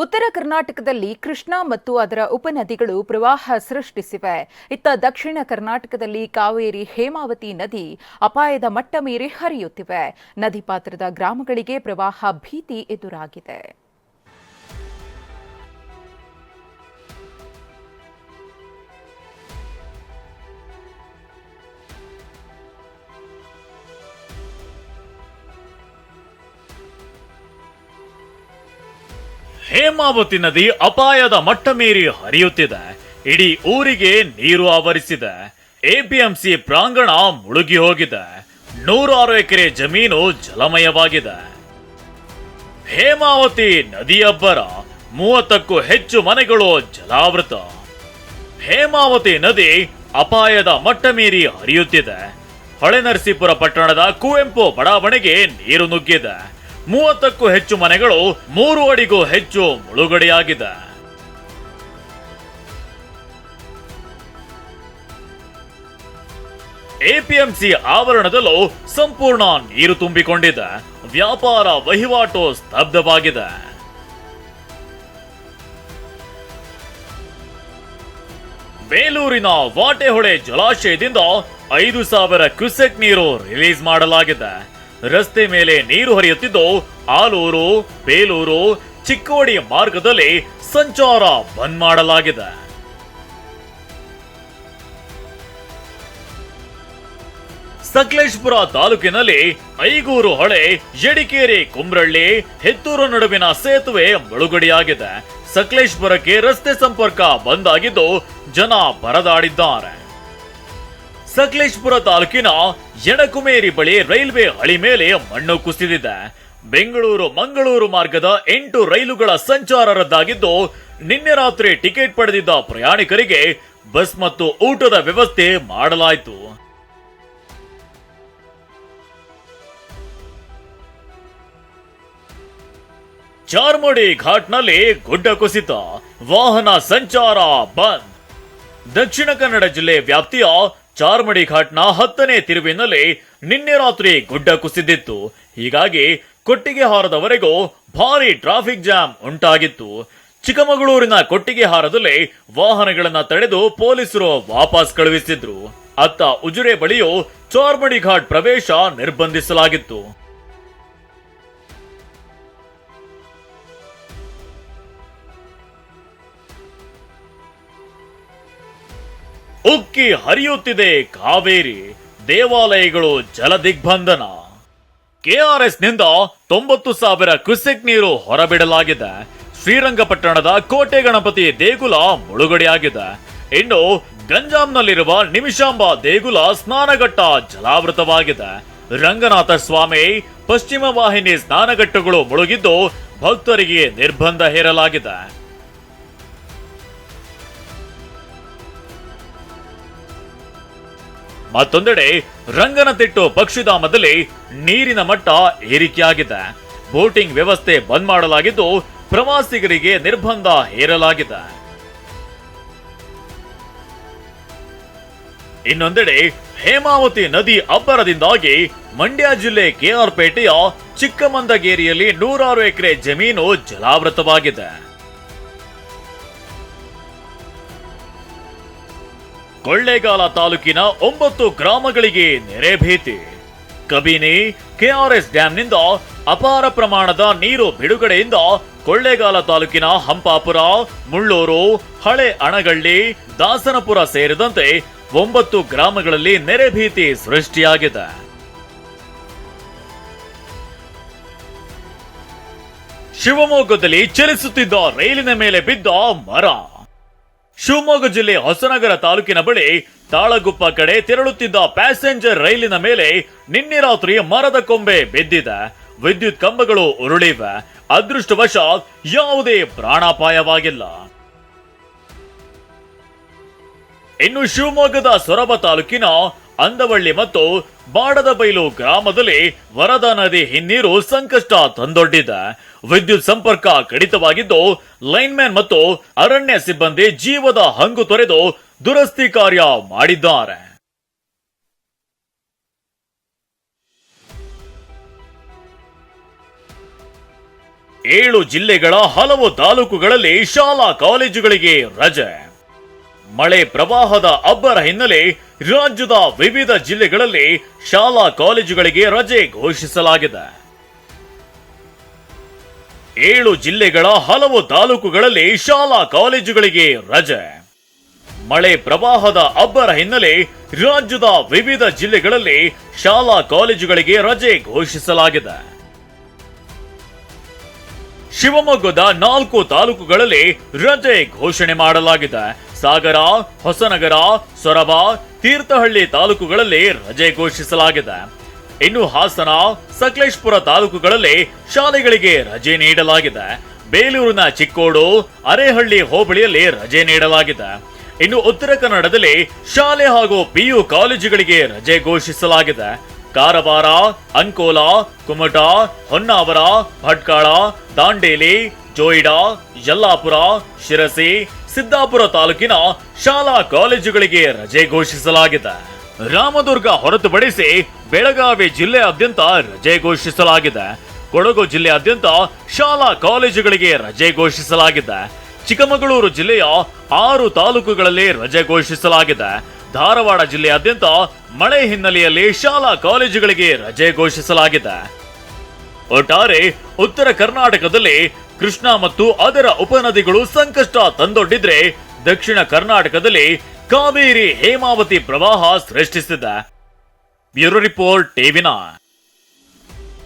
ಉತ್ತರ ಕರ್ನಾಟಕದಲ್ಲಿ ಕೃಷ್ಣಾ ಮತ್ತು ಅದರ ಉಪನದಿಗಳು ಪ್ರವಾಹ ಸೃಷ್ಟಿಸಿವೆ. ಇತ್ತ ದಕ್ಷಿಣ ಕರ್ನಾಟಕದಲ್ಲಿ ಕಾವೇರಿ, ಹೇಮಾವತಿ ನದಿ ಅಪಾಯದ ಮಟ್ಟ ಮೀರಿ ಹರಿಯುತ್ತಿವೆ. ನದಿ ಪಾತ್ರದ ಗ್ರಾಮಗಳಿಗೆ ಪ್ರವಾಹ ಭೀತಿ ಎದುರಾಗಿದೆ. ಹೇಮಾವತಿ ನದಿ ಅಪಾಯದ ಮಟ್ಟ ಮೀರಿ ಹರಿಯುತ್ತಿದೆ. ಇಡೀ ಊರಿಗೆ ನೀರು ಆವರಿಸಿದೆ. ಎಪಿಎಂಸಿ ಪ್ರಾಂಗಣ ಮುಳುಗಿ ಹೋಗಿದೆ. ನೂರಾರು ಎಕರೆ ಜಮೀನು ಜಲಮಯವಾಗಿದೆ. ಹೇಮಾವತಿ ನದಿಯಬ್ಬರ ಮೂವತ್ತಕ್ಕೂ ಹೆಚ್ಚು ಮನೆಗಳು ಜಲಾವೃತ. ಹೇಮಾವತಿ ನದಿ ಅಪಾಯದ ಮಟ್ಟ ಮೀರಿ ಹರಿಯುತ್ತಿದೆ. ಹೊಳೆನರಸೀಪುರ ಪಟ್ಟಣದ ಕುವೆಂಪು ಬಡಾವಣೆಗೆ ನೀರು ನುಗ್ಗಿದೆ. ಮೂವತ್ತಕ್ಕೂ ಹೆಚ್ಚು ಮನೆಗಳು ಮೂರು ಅಡಿಗೂ ಹೆಚ್ಚು ಮುಳುಗಡೆಯಾಗಿದೆ. ಎಪಿಎಂಸಿ ಆವರಣದಲ್ಲೂ ಸಂಪೂರ್ಣ ನೀರು ತುಂಬಿಕೊಂಡಿದೆ. ವ್ಯಾಪಾರ ವಹಿವಾಟು ಸ್ತಬ್ಧವಾಗಿದೆ. ಬೇಲೂರಿನ ವಾಟೆಹೊಳೆ ಜಲಾಶಯದಿಂದ ಐದು ಸಾವಿರ ಕ್ಯೂಸೆಕ್ ನೀರು ರಿಲೀಸ್ ಮಾಡಲಾಗಿದೆ. ರಸ್ತೆ ಮೇಲೆ ನೀರು ಹರಿಯುತ್ತಿದ್ದು, ಆಲೂರು, ಬೇಲೂರು, ಚಿಕ್ಕೋಡಿ ಮಾರ್ಗದಲ್ಲಿ ಸಂಚಾರ ಬಂದ್ ಮಾಡಲಾಗಿದೆ. ಸಕಲೇಶ್ಪುರ ತಾಲೂಕಿನಲ್ಲಿ ಐಗೂರು ಹೊಳೆ, ಯಡಿಕೇರಿ ಕುಮ್ರಳ್ಳಿ ಹೆತ್ತೂರು ನಡುವಿನ ಸೇತುವೆ ಮುಳುಗಡೆಯಾಗಿದೆ. ಸಕಲೇಶ್ಪುರಕ್ಕೆ ರಸ್ತೆ ಸಂಪರ್ಕ ಬಂದಾಗಿದ್ದು ಜನ ಪರದಾಡಿದ್ದಾರೆ ಸಕಲೇಶ್ಪುರ ತಾಲೂಕಿನ ಯಣಕುಮೇರಿ ಬಳಿ ರೈಲ್ವೆ ಹಳಿ ಮೇಲೆ ಮಣ್ಣು ಕುಸಿದಿದೆ. ಬೆಂಗಳೂರು ಮಂಗಳೂರು ಮಾರ್ಗದ ಎಂಟು ರೈಲುಗಳ ಸಂಚಾರ ರದ್ದಾಗಿದ್ದು, ನಿನ್ನೆ ರಾತ್ರಿ ಟಿಕೆಟ್ ಪಡೆದಿದ್ದ ಪ್ರಯಾಣಿಕರಿಗೆ ಬಸ್ ಮತ್ತು ಊಟದ ವ್ಯವಸ್ಥೆ ಮಾಡಲಾಯಿತು. ಚಾರ್ಮಡಿ ಘಾಟ್ನಲ್ಲಿ ಗುಡ್ಡ ಕುಸಿತ, ವಾಹನ ಸಂಚಾರ ಬಂದ್. ದಕ್ಷಿಣ ಕನ್ನಡ ಜಿಲ್ಲೆ ವ್ಯಾಪ್ತಿಯ ಚಾರ್ಮಡಿ ಘಾಟ್ನ ಹತ್ತನೇ ತಿರುವಿನಲ್ಲಿ ನಿನ್ನೆ ರಾತ್ರಿ ಗುಡ್ಡ ಕುಸಿದಿತ್ತು. ಹೀಗಾಗಿ ಕೊಟ್ಟಿಗೆಹಾರದವರೆಗೂ ಭಾರಿ ಟ್ರಾಫಿಕ್ ಜಾಮ್ ಉಂಟಾಗಿತ್ತು. ಚಿಕ್ಕಮಗಳೂರಿನ ಕೊಟ್ಟಿಗೆಹಾರದಲ್ಲಿ ವಾಹನಗಳನ್ನ ತಡೆದು ಪೊಲೀಸರು ವಾಪಸ್ ಕಳುಹಿಸಿದ್ರು. ಅತ್ತ ಉಜುರೆ ಬಳಿಯೂ ಚಾರ್ಮಡಿ ಘಾಟ್ ಪ್ರವೇಶ ನಿರ್ಬಂಧಿಸಲಾಗಿತ್ತು. ಉಕ್ಕಿ ಹರಿಯುತ್ತಿದೆ ಕಾವೇರಿ ದೇವಾಲಯಗಳು ಜಲದಿಗ್ಬಂಧನ ಕೆಆರ್ಎಸ್ನಿಂದ ತೊಂಬತ್ತು ಸಾವಿರ ಕ್ಯುಸೆಕ್ ನೀರು ಹೊರಬಿಡಲಾಗಿದೆ. ಶ್ರೀರಂಗಪಟ್ಟಣದ ಕೋಟೆ ಗಣಪತಿ ದೇಗುಲ ಮುಳುಗಡೆಯಾಗಿದೆ. ಇನ್ನು ಗಂಜಾಂನಲ್ಲಿರುವ ನಿಮಿಷಾಂಬ ದೇಗುಲ ಸ್ನಾನಘಟ್ಟ ಜಲಾವೃತವಾಗಿದೆ. ರಂಗನಾಥ ಸ್ವಾಮಿ, ಪಶ್ಚಿಮ ವಾಹಿನಿ ಸ್ನಾನಘಟ್ಟಗಳು ಮುಳುಗಿದ್ದು ಭಕ್ತರಿಗೆ ನಿರ್ಬಂಧ ಹೇರಲಾಗಿದೆ. ಮತ್ತೊಂದೆಡೆ ರಂಗನತಿಟ್ಟು ಪಕ್ಷಿಧಾಮದಲ್ಲಿ ನೀರಿನ ಮಟ್ಟ ಏರಿಕೆಯಾಗಿದೆ. ಬೋಟಿಂಗ್ ವ್ಯವಸ್ಥೆ ಬಂದ್ ಮಾಡಲಾಗಿದ್ದು ಪ್ರವಾಸಿಗರಿಗೆ ನಿರ್ಬಂಧ ಹೇರಲಾಗಿದೆ. ಇನ್ನೊಂದೆಡೆ ಹೇಮಾವತಿ ನದಿ ಅಬ್ಬರದಿಂದಾಗಿ ಮಂಡ್ಯ ಜಿಲ್ಲೆ ಕೆಆರ್ಪೇಟೆಯ ಚಿಕ್ಕಮಂದಗೇರಿಯಲ್ಲಿ ನೂರಾರು ಎಕರೆ ಜಮೀನು ಜಲಾವೃತವಾಗಿದೆ. ಕೊಳ್ಳೇಗಾಲ ತಾಲೂಕಿನ ಒಂಬತ್ತು ಗ್ರಾಮಗಳಿಗೆ ನೆರೆ ಭೀತಿ. ಕಬಿನಿ, ಕೆಆರ್ಎಸ್ ಡ್ಯಾಂನಿಂದ ಅಪಾರ ಪ್ರಮಾಣದ ನೀರು ಬಿಡುಗಡೆಯಿಂದ ಕೊಳ್ಳೇಗಾಲ ತಾಲೂಕಿನ ಹಂಪಾಪುರ, ಮುಳ್ಳೂರು, ಹಳೆ ಅಣಗಳ್ಳಿ, ದಾಸನಪುರ ಸೇರಿದಂತೆ ಒಂಬತ್ತು ಗ್ರಾಮಗಳಲ್ಲಿ ನೆರೆ ಭೀತಿ ಸೃಷ್ಟಿಯಾಗಿದೆ. ಶಿವಮೊಗ್ಗದಲ್ಲಿ ಚಲಿಸುತ್ತಿದ್ದ ರೈಲಿನ ಮೇಲೆ ಬಿದ್ದ ಮರ. ಶಿವಮೊಗ್ಗ ಜಿಲ್ಲೆ ಹೊಸನಗರ ತಾಲೂಕಿನ ಬಳಿ ತಾಳಗುಪ್ಪ ಕಡೆ ತೆರಳುತ್ತಿದ್ದ ಪ್ಯಾಸೆಂಜರ್ ರೈಲಿನ ಮೇಲೆ ನಿನ್ನೆ ರಾತ್ರಿ ಮರದ ಕೊಂಬೆ ಬಿದ್ದಿದೆ. ವಿದ್ಯುತ್ ಕಂಬಗಳು ಉರುಳಿವೆ. ಅದೃಷ್ಟವಶಾತ್ ಯಾವುದೇ ಪ್ರಾಣಾಪಾಯವಾಗಿಲ್ಲ. ಇನ್ನು ಶಿವಮೊಗ್ಗದ ಸೊರಬ ತಾಲೂಕಿನ ಅಂದವಳ್ಳಿ ಮತ್ತು ಬಾಡದ ಬೈಲು ಗ್ರಾಮದಲ್ಲಿ ವರದಾ ನದಿ ಹಿನ್ನೀರು ಸಂಕಷ್ಟ ತಂದೊಡ್ಡಿದೆ. ವಿದ್ಯುತ್ ಸಂಪರ್ಕ ಕಡಿತವಾಗಿದ್ದು, ಲೈನ್ಮ್ಯಾನ್ ಮತ್ತು ಅರಣ್ಯ ಸಿಬ್ಬಂದಿ ಜೀವದ ಹಂಗು ತೊರೆದು ದುರಸ್ತಿ ಕಾರ್ಯ ಮಾಡಿದ್ದಾರೆ. ಏಳು ಜಿಲ್ಲೆಗಳ ಹಲವು ತಾಲೂಕುಗಳಲ್ಲಿ ಶಾಲಾ ಕಾಲೇಜುಗಳಿಗೆ ರಜೆ. ಮಳೆ ಪ್ರವಾಹದ ಅಬ್ಬರ ಹಿನ್ನೆಲೆ ರಾಜ್ಯದ ವಿವಿಧ ಜಿಲ್ಲೆಗಳಲ್ಲಿ ಶಾಲಾ ಕಾಲೇಜುಗಳಿಗೆ ರಜೆ ಘೋಷಿಸಲಾಗಿದೆ. ಏಳು ಜಿಲ್ಲೆಗಳ ಹಲವು ತಾಲೂಕುಗಳಲ್ಲಿ ಶಾಲಾ ಕಾಲೇಜುಗಳಿಗೆ ರಜೆ. ಮಳೆ ಪ್ರವಾಹದ ಅಬ್ಬರ ಹಿನ್ನೆಲೆ ರಾಜ್ಯದ ವಿವಿಧ ಜಿಲ್ಲೆಗಳಲ್ಲಿ ಶಾಲಾ ಕಾಲೇಜುಗಳಿಗೆ ರಜೆ ಘೋಷಿಸಲಾಗಿದೆ. ಶಿವಮೊಗ್ಗದ ನಾಲ್ಕು ತಾಲೂಕುಗಳಲ್ಲಿ ರಜೆ ಘೋಷಣೆ ಮಾಡಲಾಗಿದೆ. ಸಾಗರ, ಹೊಸನಗರ, ಸೊರಬ, ತೀರ್ಥಹಳ್ಳಿ ತಾಲೂಕುಗಳಲ್ಲಿ ರಜೆ ಘೋಷಿಸಲಾಗಿದೆ. ಇನ್ನು ಹಾಸನ, ಸಕಲೇಶ್ಪುರ ತಾಲೂಕುಗಳಲ್ಲಿ ಶಾಲೆಗಳಿಗೆ ರಜೆ ನೀಡಲಾಗಿದೆ. ಬೇಲೂರಿನ ಚಿಕ್ಕೋಡು, ಅರೇಹಳ್ಳಿ ಹೋಬಳಿಯಲ್ಲಿ ರಜೆ ನೀಡಲಾಗಿದೆ. ಇನ್ನು ಉತ್ತರ ಕನ್ನಡದಲ್ಲಿ ಶಾಲೆ ಹಾಗೂ ಪಿಯು ಕಾಲೇಜುಗಳಿಗೆ ರಜೆ ಘೋಷಿಸಲಾಗಿದೆ. ಕಾರವಾರ, ಅಂಕೋಲಾ, ಕುಮಟಾ, ಹೊನ್ನಾವರ, ಭಟ್ಕಾಳ, ದಾಂಡೇಲಿ, ಜೋಯಿಡಾ, ಯಲ್ಲಾಪುರ, ಶಿರಸಿ ಸಿದ್ದಾಪುರ ತಾಲೂಕಿನ ಶಾಲಾ ಕಾಲೇಜುಗಳಿಗೆ ರಜೆ ಘೋಷಿಸಲಾಗಿದೆ. ರಾಮದುರ್ಗ ಹೊರತುಪಡಿಸಿ ಬೆಳಗಾವಿ ಜಿಲ್ಲೆಯಾದ್ಯಂತ ರಜೆ ಘೋಷಿಸಲಾಗಿದೆ. ಕೊಡಗು ಜಿಲ್ಲೆಯಾದ್ಯಂತ ಶಾಲಾ ಕಾಲೇಜುಗಳಿಗೆ ರಜೆ ಘೋಷಿಸಲಾಗಿದೆ. ಚಿಕ್ಕಮಗಳೂರು ಜಿಲ್ಲೆಯ ಆರು ತಾಲೂಕುಗಳಲ್ಲಿ ರಜೆ ಘೋಷಿಸಲಾಗಿದೆ. ಧಾರವಾಡ ಜಿಲ್ಲೆಯಾದ್ಯಂತ ಮಳೆ ಹಿನ್ನೆಲೆಯಲ್ಲಿ ಶಾಲಾ ಕಾಲೇಜುಗಳಿಗೆ ರಜೆ ಘೋಷಿಸಲಾಗಿದೆ. ಒಟ್ಟಾರೆ ಉತ್ತರ ಕರ್ನಾಟಕದಲ್ಲಿ ಕೃಷ್ಣ ಮತ್ತು ಅದರ ಉಪನದಿಗಳು ಸಂಕಷ್ಟ ತಂದೊಡ್ಡಿದ್ರೆ ದಕ್ಷಿಣ ಕರ್ನಾಟಕದಲ್ಲಿ ಕಾವೇರಿ ಹೇಮಾವತಿ ಪ್ರವಾಹ ಸೃಷ್ಟಿಸಿದೆ. Bureau report TV nine.